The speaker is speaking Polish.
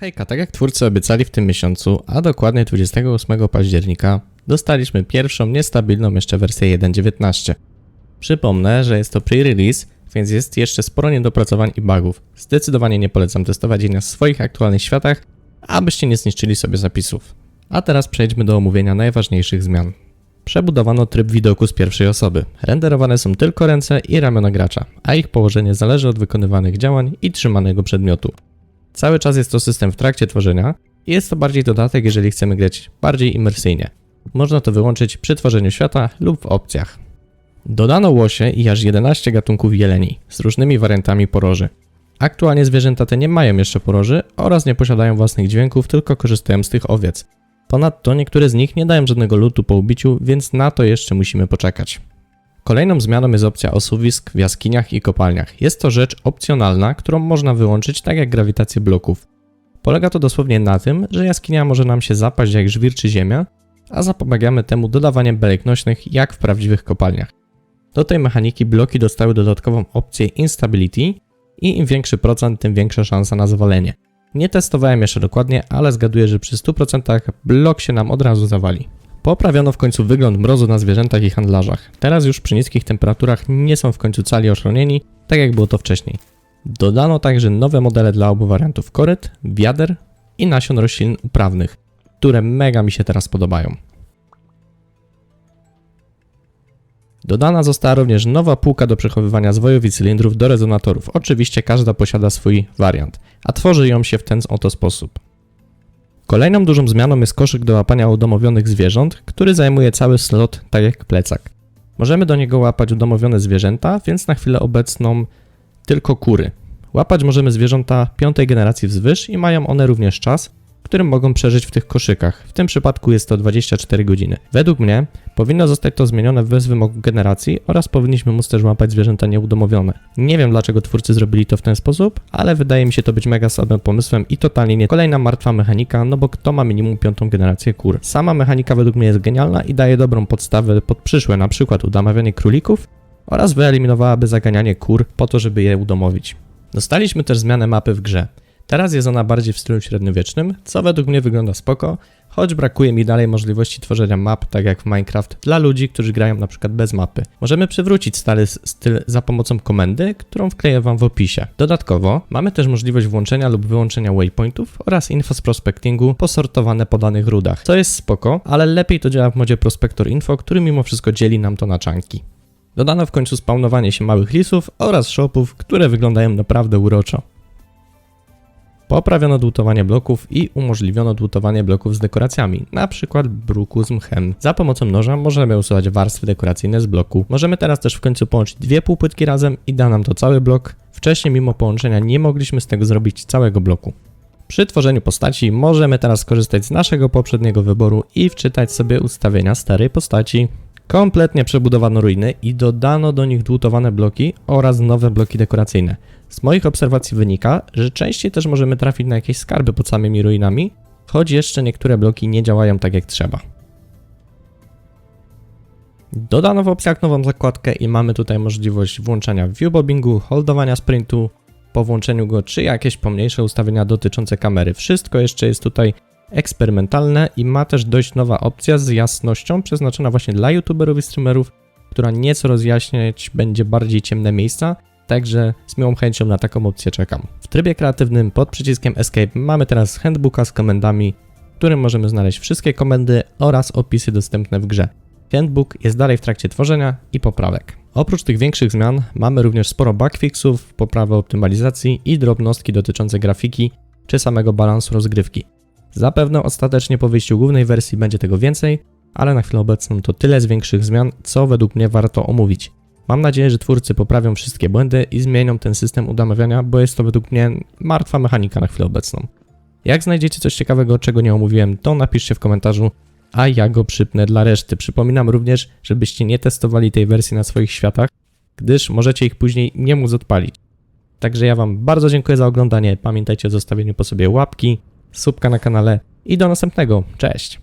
Hejka, tak jak twórcy obiecali w tym miesiącu, a dokładnie 28 października, dostaliśmy pierwszą niestabilną jeszcze wersję 1.19. Przypomnę, że jest to pre-release, więc jest jeszcze sporo niedopracowań i bugów. Zdecydowanie nie polecam testować jej na swoich aktualnych światach, abyście nie zniszczyli sobie zapisów. A teraz przejdźmy do omówienia najważniejszych zmian. Przebudowano tryb widoku z pierwszej osoby. Renderowane są tylko ręce i ramiona gracza, a ich położenie zależy od wykonywanych działań i trzymanego przedmiotu. Cały czas jest to system w trakcie tworzenia i jest to bardziej dodatek, jeżeli chcemy grać bardziej imersyjnie. Można to wyłączyć przy tworzeniu świata lub w opcjach. Dodano łosie i aż 11 gatunków jeleni z różnymi wariantami poroży. Aktualnie zwierzęta te nie mają jeszcze poroży oraz nie posiadają własnych dźwięków, tylko korzystają z tych owiec. Ponadto niektóre z nich nie dają żadnego lutu po ubiciu, więc na to jeszcze musimy poczekać. Kolejną zmianą jest opcja osuwisk w jaskiniach i kopalniach. Jest to rzecz opcjonalna, którą można wyłączyć tak jak grawitację bloków. Polega to dosłownie na tym, że jaskinia może nam się zapaść jak żwir czy ziemia, a zapomagamy temu dodawaniem belek nośnych jak w prawdziwych kopalniach. Do tej mechaniki bloki dostały dodatkową opcję Instability i im większy procent, tym większa szansa na zawalenie. Nie testowałem jeszcze dokładnie, ale zgaduję, że przy 100% blok się nam od razu zawali. Poprawiono w końcu wygląd mrozu na zwierzętach i handlarzach. Teraz już przy niskich temperaturach nie są w końcu cali ochronieni, tak jak było to wcześniej. Dodano także nowe modele dla obu wariantów koryt, wiader i nasion roślin uprawnych, które mega mi się teraz podobają. Dodana została również nowa półka do przechowywania zwojów i cylindrów do rezonatorów. Oczywiście każda posiada swój wariant, a tworzy ją się w ten oto sposób. Kolejną dużą zmianą jest koszyk do łapania udomowionych zwierząt, który zajmuje cały slot, tak jak plecak. Możemy do niego łapać udomowione zwierzęta, więc na chwilę obecną tylko kury. Łapać możemy zwierzęta piątej generacji wzwyż i mają one również czas, którym mogą przeżyć w tych koszykach. W tym przypadku jest to 24 godziny. Według mnie powinno zostać to zmienione bez wymogu generacji oraz powinniśmy móc też łapać zwierzęta nieudomowione. Nie wiem dlaczego twórcy zrobili to w ten sposób, ale wydaje mi się to być mega słabym pomysłem i totalnie nie kolejna martwa mechanika, no bo kto ma minimum piątą generację kur. Sama mechanika według mnie jest genialna i daje dobrą podstawę pod przyszłe, na przykład udamawianie królików oraz wyeliminowałaby zaganianie kur po to, żeby je udomowić. Dostaliśmy też zmianę mapy w grze. Teraz jest ona bardziej w stylu średniowiecznym, co według mnie wygląda spoko, choć brakuje mi dalej możliwości tworzenia map, tak jak w Minecraft, dla ludzi, którzy grają na przykład bez mapy. Możemy przywrócić stary styl za pomocą komendy, którą wkleję wam w opisie. Dodatkowo mamy też możliwość włączenia lub wyłączenia waypointów oraz info z prospectingu posortowane po danych rudach, co jest spoko, ale lepiej to działa w modzie Prospector Info, który mimo wszystko dzieli nam to na czanki. Dodano w końcu spawnowanie się małych lisów oraz shopów, które wyglądają naprawdę uroczo. Poprawiono dłutowanie bloków i umożliwiono dłutowanie bloków z dekoracjami, przykład bruku z mchem. Za pomocą noża możemy usuwać warstwy dekoracyjne z bloku. Możemy teraz też w końcu połączyć dwie półpłytki razem i da nam to cały blok. Wcześniej mimo połączenia nie mogliśmy z tego zrobić całego bloku. Przy tworzeniu postaci możemy teraz skorzystać z naszego poprzedniego wyboru i wczytać sobie ustawienia starej postaci. Kompletnie przebudowano ruiny i dodano do nich dłutowane bloki oraz nowe bloki dekoracyjne. Z moich obserwacji wynika, że częściej też możemy trafić na jakieś skarby pod samymi ruinami, choć jeszcze niektóre bloki nie działają tak jak trzeba. Dodano w opcjach nową zakładkę i mamy tutaj możliwość włączania viewbobbingu, holdowania sprintu, po włączeniu go, czy jakieś pomniejsze ustawienia dotyczące kamery. Wszystko jeszcze jest tutaj eksperymentalne i ma też dość nowa opcja z jasnością przeznaczona właśnie dla youtuberów i streamerów, która nieco rozjaśniać będzie bardziej ciemne miejsca, także z miłą chęcią na taką opcję czekam. W trybie kreatywnym pod przyciskiem Escape mamy teraz handbooka z komendami, w którym możemy znaleźć wszystkie komendy oraz opisy dostępne w grze. Handbook jest dalej w trakcie tworzenia i poprawek. Oprócz tych większych zmian mamy również sporo bugfixów, poprawę optymalizacji i drobnostki dotyczące grafiki czy samego balansu rozgrywki. Zapewne ostatecznie po wyjściu głównej wersji będzie tego więcej, ale na chwilę obecną to tyle z większych zmian, co według mnie warto omówić. Mam nadzieję, że twórcy poprawią wszystkie błędy i zmienią ten system udamawiania, bo jest to według mnie martwa mechanika na chwilę obecną. Jak znajdziecie coś ciekawego, czego nie omówiłem, to napiszcie w komentarzu, a ja go przypnę dla reszty. Przypominam również, żebyście nie testowali tej wersji na swoich światach, gdyż możecie ich później nie móc odpalić. Także ja Wam bardzo dziękuję za oglądanie. Pamiętajcie o zostawieniu po sobie łapki, subka na kanale i do następnego. Cześć!